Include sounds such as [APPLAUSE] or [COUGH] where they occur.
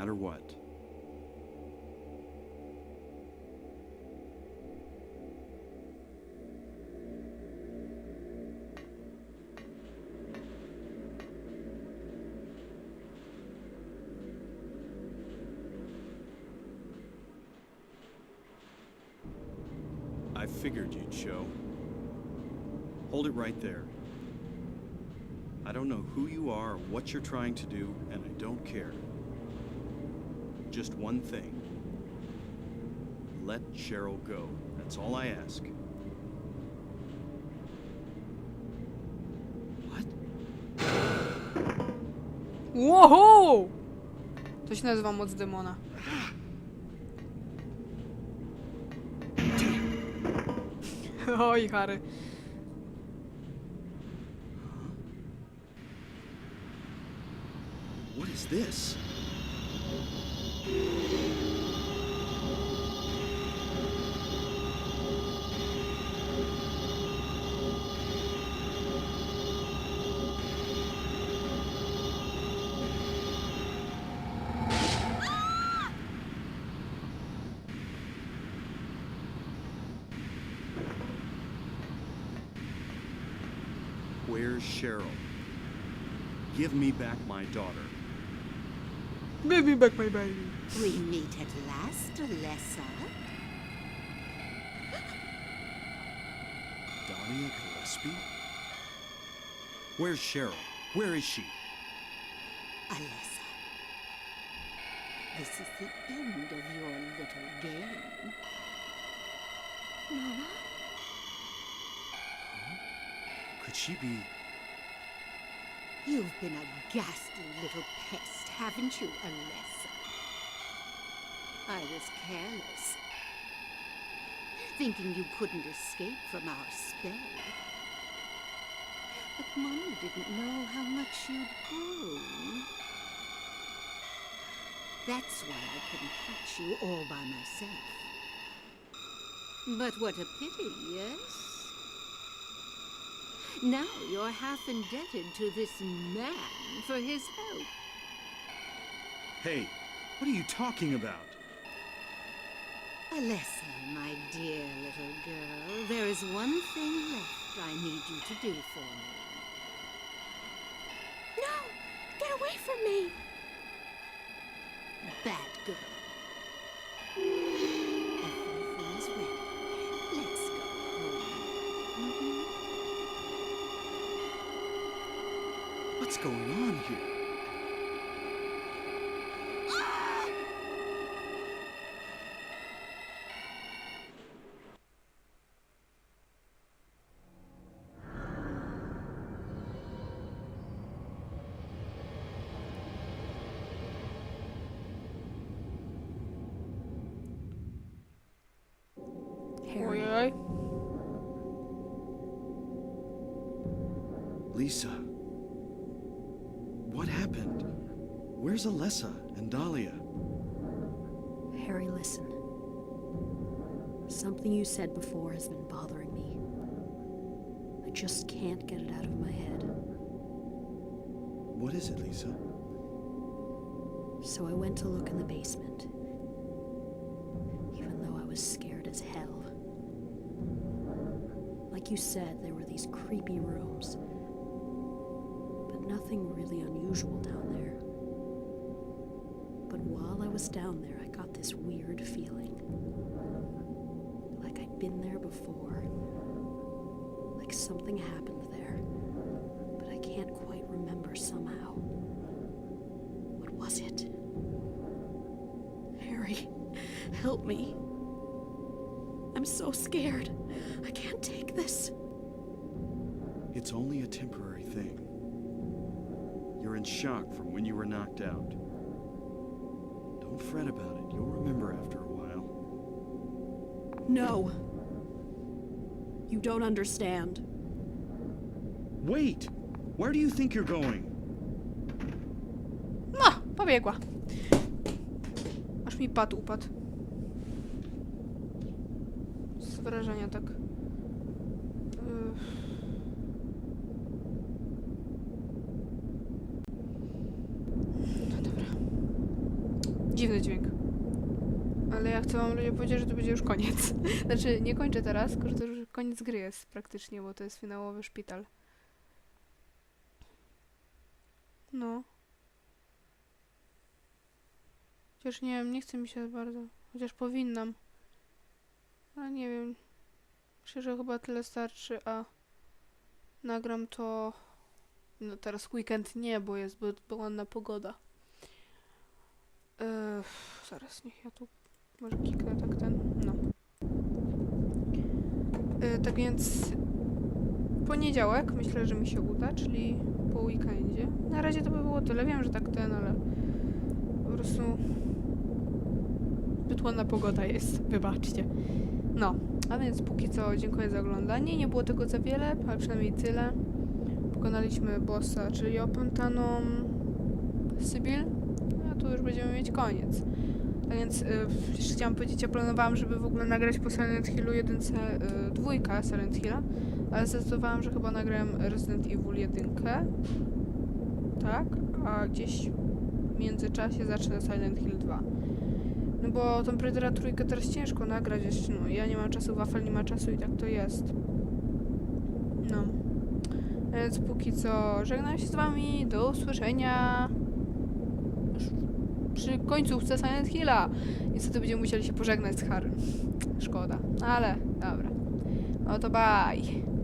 matter what. I figured you'd show. Hold it right there. I don't know who you are or what you're trying to do, and I don't care. Just one thing. Let Cheryl go. That's all I ask. What? Wow! To się nazywa moc demona. [LAUGHS] Oj, Harry. What is this? Where's Cheryl? Give me back my daughter. Give me back my baby. We meet at last, Alessa. Dahlia Gillespie? Where's Cheryl? Where is she? Alessa. This is the end of your little game. Mama? Could she be. You've been a ghastly little pest, haven't you, Alessa? I was careless. Thinking you couldn't escape from our spell. But Mommy didn't know how much you'd grown. That's why I couldn't catch you all by myself. But what a pity, yes? Now you're half indebted to this man for his help. Hey, what are you talking about? Alessa, my dear little girl, there is one thing left I need you to do for me. No! Get away from me! Bad girl. What's going on here? Harry, Lisa. Where's Alessa and Dahlia? Harry, listen. Something you said before has been bothering me. I just can't get it out of my head. What is it, Lisa? So I went to look in the basement. Even though I was scared as hell. Like you said, there were these creepy rooms. But nothing really unusual down there. But while I was down there, I got this weird feeling. Like I'd been there before. Like something happened there. But I can't quite remember somehow. What was it? Harry, help me. I'm so scared. I can't take this. It's only a temporary thing. You're in shock from when you were knocked out. Don't fret about it. You'll remember after a while. No. You don't understand. Wait! Where do you think you're going? No, pobiegła. Aż mi pad upadł. Z wrażenia tak. Yy. No dobra. Dziwny dźwięk. Ale ja chcę wam ludzie powiedzieć, że to będzie już koniec. [LAUGHS] znaczy, nie kończę teraz, tylko że to już koniec gry jest praktycznie, bo to jest finałowy szpital. No. Chociaż nie wiem, nie chce mi się bardzo. Chociaż powinnam. Ale nie wiem. Myślę, że chyba tyle starczy, a nagram to. No teraz weekend nie, bo jest zbyt ładna pogoda. Zaraz, niech ja tu może kliknę tak ten. No. Eee, tak więc poniedziałek myślę, że mi się uda, czyli po weekendzie. Na razie to by było tyle. Wiem, że tak ten, ale po prostu zbyt ładna pogoda jest. Wybaczcie. No, a więc póki co dziękuję za oglądanie. Nie było tego za wiele, ale przynajmniej tyle. Pokonaliśmy bossa, czyli opętaną Sybil. To już będziemy mieć koniec. Tak więc y, jeszcze chciałam powiedzieć, ja planowałam, żeby w ogóle nagrać po Silent Hillu jedynce y, dwójka Silent Hilla, ale zdecydowałam, że chyba nagram Resident Evil jedynkę. Tak, a gdzieś w międzyczasie zacznę Silent Hill 2. No bo tą Predatora trójkę teraz ciężko nagrać jeszcze, no ja nie mam czasu, Wafel nie ma czasu i tak to jest. No. Więc póki co żegnam się z wami, do usłyszenia przy końcówce Silent Hilla. Niestety będziemy musieli się pożegnać z Harrym. Szkoda, ale dobra. No to bye.